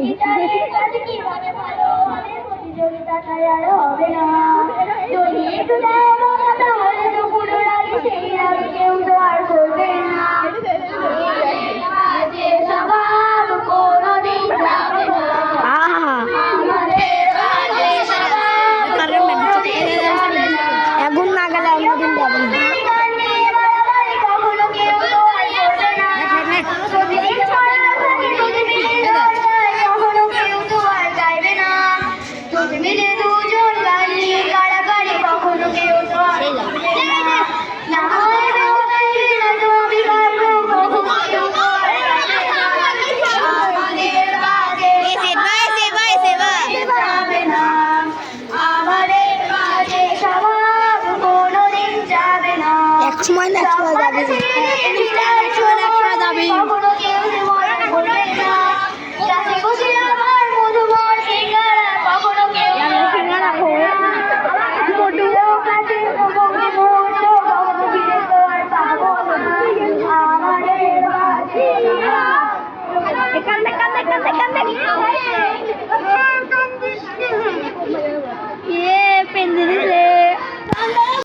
গিটারের কাছে কি মনে প্রতিযোগিতা যদি একটু দেয় 妈妈，我听不见。